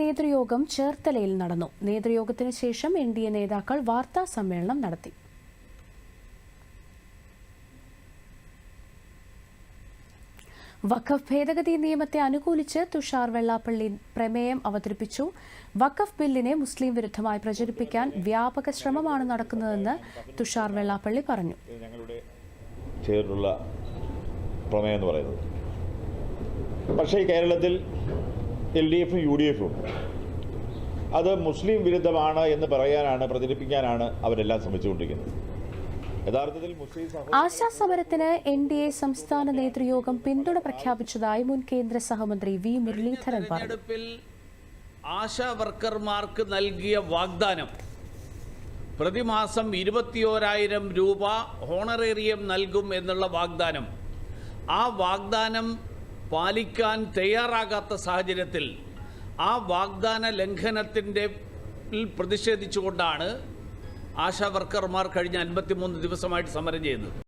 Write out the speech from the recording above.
നേതൃയോഗം ചേർത്തലയിൽ നടന്നു. നേതൃയോഗത്തിന് ശേഷം എൻ ഡി എ നേതാക്കൾ വാർത്താ സമ്മേളനം നടത്തി. വഖഫ് ഭേദഗതി നിയമത്തെ അനുകൂലിച്ച് തുഷാർ വെള്ളാപ്പള്ളി പ്രമേയം അവതരിപ്പിച്ചു. വഖഫ് ബില്ലിനെ മുസ്ലിം വിരുദ്ധമായി പ്രചരിപ്പിക്കാൻ വ്യാപക ശ്രമമാണ് നടക്കുന്നതെന്ന് തുഷാർ വെള്ളാപ്പള്ളി പറഞ്ഞു. ചേർന്നുള്ള പ്രമേയം എന്ന് പറയുന്നത്. പക്ഷേ കേരളത്തിൽ എൽ ഡി എഫും യു ഡി എഫും അത് മുസ്ലിം വിരുദ്ധമാണ് എന്ന് പറയാനാണ് പ്രചരിപ്പിക്കാനാണ് അവരെല്ലാം ശ്രമിച്ചുകൊണ്ടിരിക്കുന്നത്. യഥാർത്ഥത്തിൽ മുസ്ലിം ആശാ സമരത്തിന് എൻ ഡി എ സംസ്ഥാന നേതൃയോഗം പിന്തുണ പ്രഖ്യാപിച്ചതായി മുൻ കേന്ദ്ര സഹമന്ത്രി വി മുരളീധരൻ തെരഞ്ഞെടുപ്പിൽ ആശാ വർക്കർമാർക്ക് നൽകിയ വാഗ്ദാനം പ്രതിമാസം ഇരുപത്തിയോരായിരം രൂപ ഹോണറേറിയം നൽകും എന്നുള്ള വാഗ്ദാനം. ആ വാഗ്ദാനം പാലിക്കാൻ തയ്യാറാകാത്ത സാഹചര്യത്തിൽ ആ വാഗ്ദാന ലംഘനത്തിന്റെ പ്രതിഷേധിച്ചുകൊണ്ടാണ് ആശാ വർക്കർമാർ കഴിഞ്ഞ അൻപത്തിമൂന്ന് ദിവസമായിട്ട് സമരം ചെയ്യുന്നത്.